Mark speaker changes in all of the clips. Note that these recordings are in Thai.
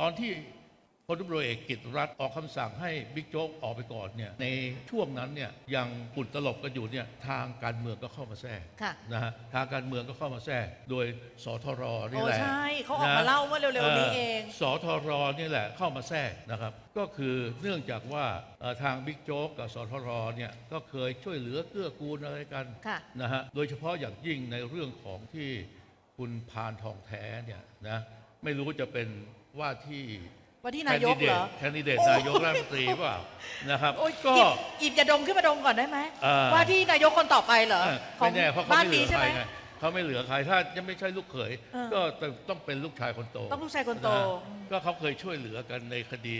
Speaker 1: ตอนที่พลตำรวจเอกกิตติรัตน์ออกคำสั่งให้บิ๊กโจ๊กออกไปก่อนเนี่ยในช่วงนั้นเนี่ยยังปุ่นตลบกันอยู่เนี่ยทางการเมืองก็เข้ามาแทรก
Speaker 2: ค่ะ
Speaker 1: นะฮะทางการเมืองก็เข้ามาแทรกโดยสทรนี่
Speaker 2: โอ้
Speaker 1: แหละ
Speaker 2: ใช่เขาออกมาเล่าเมื่อเร็วๆนี้เอง
Speaker 1: สทรนี่แหละเข้ามาแทรกนะครับ ก็คือเนื่องจากว่าเอ่อทางบิ๊กโจ๊กกับสทรเนี่ยก็เคยช่วยเหลือเกื้อกูลอะไรกัน
Speaker 2: ค่ะ
Speaker 1: นะฮะโดยเฉพาะอย่างยิ่งในเรื่องของที่คุณพานทองแท้เนี่ยนะไม่รู้จะเป็น ว่าที่
Speaker 2: ว่าที่นายกเหรอ
Speaker 1: แคนดิเดตนายกรัฐมนตรีเปล่านะครับ
Speaker 2: โอ้ย
Speaker 1: ก็
Speaker 2: หยิบหยิบยาดมขึ้นมาดมก่อนได้ไหม
Speaker 1: เอ่อ
Speaker 2: ว่าที่นายกคนต่อไปเหรอ
Speaker 1: เออ
Speaker 2: ของ
Speaker 1: ไม่แน่เพราะเขา
Speaker 2: บ้าน
Speaker 1: ไม่เหลื
Speaker 2: นี้
Speaker 1: อ
Speaker 2: ใช่
Speaker 1: ใคร
Speaker 2: ไหม
Speaker 1: ไงเขาไม่เหลือใครถ้ายังไม่ใช่ลูกเขย
Speaker 2: เออ
Speaker 1: ก็ต้องเป็นลูกชายคนโต
Speaker 2: ต้องลูกชายคนโตะ
Speaker 1: ก็เขาเคยช่วยเหลือกันในคดี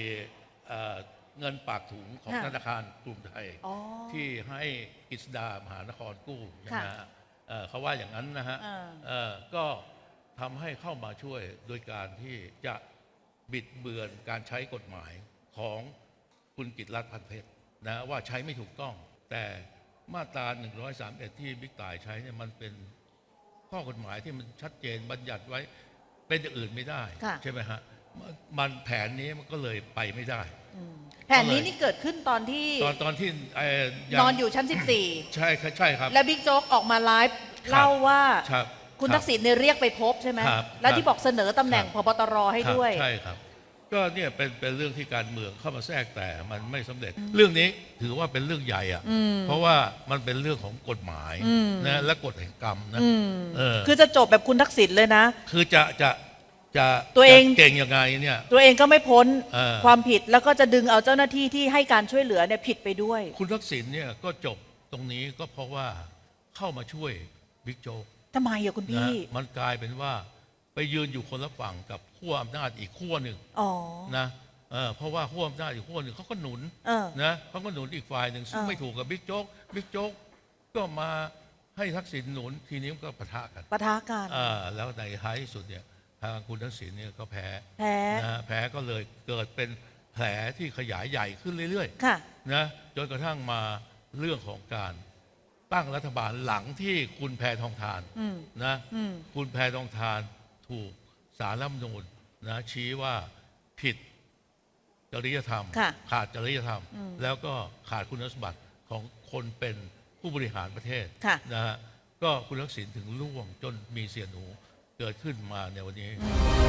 Speaker 1: เอ่อเงินปากถุงของ
Speaker 2: ค่ะ
Speaker 1: ธนาคารกรุงไทย
Speaker 2: อ๋อ
Speaker 1: ที่ให้กฤษดามหานครกู้นะ
Speaker 2: ค่ะ
Speaker 1: ฮะเอ่อเขาว่าอย่างนั้นนะฮะ
Speaker 2: อ่า
Speaker 1: เอ่อก็ทำให้เข้ามาช่วยโดยการที่จะ บิดเบือนการใช้กฎหมายของคุณกิตรัตน์พันเพชรนะว่าใช้ไม่ถูกต้อง แต่มาตรา 131 ที่บิ๊กต่ายใช้เนี่ยมันเป็นข้อกฎหมายที่มันชัดเจนบัญญัติไว้เป็นอย่างอื่นไม่ได้
Speaker 2: ค่ะ
Speaker 1: ใช่ไหมฮะมันมันแผนนี้มันก็เลยไปไม่ได้
Speaker 2: มแผนนี้นี่เกิดขึ้นตอนที่
Speaker 1: ตอนตอนที่เอ่อยัง
Speaker 2: นอนอยู่ชั้น
Speaker 1: ใช่ครับใช่ครับ
Speaker 2: 14และบิ๊กโจ๊กออกมาไลฟ์
Speaker 1: ครับ
Speaker 2: เล่าว่า
Speaker 1: ครับ
Speaker 2: คุณ
Speaker 1: รับ
Speaker 2: ทักษิณเนี่ยเรียกไปพบใช่ไหม
Speaker 1: ครับ
Speaker 2: แล้ว
Speaker 1: ครับ
Speaker 2: ที่บอกเสนอตำแหน่ง
Speaker 1: ครับ
Speaker 2: พบตรให้ด้วย
Speaker 1: ครับใช่ครับ ก็เนี่ยเป็นเป็นเรื่องที่การเมืองเข้ามาแทรกแต่มันไม่สำเร็จ เรื่องนี้ถือว่าเป็นเรื่องใหญ่อะ
Speaker 2: อืม
Speaker 1: เพราะว่ามันเป็นเรื่องของกฎหมาย
Speaker 2: อืม
Speaker 1: นะและกฎแห่งกรรมนะ
Speaker 2: อืม
Speaker 1: เออ
Speaker 2: คือจะจบแบบคุณทักษิณเลยนะ
Speaker 1: คือจะจะจะ
Speaker 2: ตัวเอง
Speaker 1: จะเก่งยังไงเนี่ย
Speaker 2: ตัวเองก็ไม่พ้น
Speaker 1: เออ
Speaker 2: ความผิดแล้วก็จะดึงเอาเจ้าหน้าที่ที่ให้การช่วยเหลือเนี่ยผิดไปด้วย
Speaker 1: คุณทักษิณเนี่ยก็จบตรงนี้ก็เพราะว่าเข้ามาช่วยบิ๊กโจ๊ก
Speaker 2: ทำไมอะคุณ
Speaker 1: นะ
Speaker 2: พี่
Speaker 1: มันกลายเป็นว่าไปยืนอยู่คนละฝั่งกับขั้วอำนาจอีกขั้วหนึ่ง
Speaker 2: อ๋อ
Speaker 1: นะเออเพราะว่าขั้วอำนาจอีกขั้วหนึ่งเขาก็หนุน
Speaker 2: เออ
Speaker 1: นะเขาก็หนุนอีกฝ่ายหนึ่งซึ่ง
Speaker 2: เออ
Speaker 1: ไม่ถูกกับบิ๊กโจ๊กบิ๊กโจ๊กก็มาให้ทักษิณหนุนทีนี้มันก็ปะทะกัน
Speaker 2: ปะทะกัน
Speaker 1: อ่าแล้วในท้ายที่สุดเนี่ยทางคุณทักษิณเนี่ยก็แพ้
Speaker 2: แพ้
Speaker 1: นะแพ้ก็เลยเกิดเป็นแผลที่ขยายใหญ่ขึ้นเรื่อย
Speaker 2: ค่ะ
Speaker 1: ๆนะจนกระทั่งมาเรื่องของการ ตั้งรัฐบาลหลังที่คุณแพทองทาน
Speaker 2: อืม
Speaker 1: นะ
Speaker 2: อืม
Speaker 1: คุณแพทองทานถูกสารรัฐธรรมนูญนะชี้ว่าผิดจริยธรรม
Speaker 2: ค่ะ
Speaker 1: ขาดจริยธรรม
Speaker 2: อืม
Speaker 1: แล้วก็ขาดคุณสมบัติของคนเป็นผู้บริหารประเทศ
Speaker 2: ค่ะ
Speaker 1: นะฮะก็คุณทักษิณถึงล่วงจนมีเสียหนูเกิดขึ้นมาในวันนี้
Speaker 2: อืม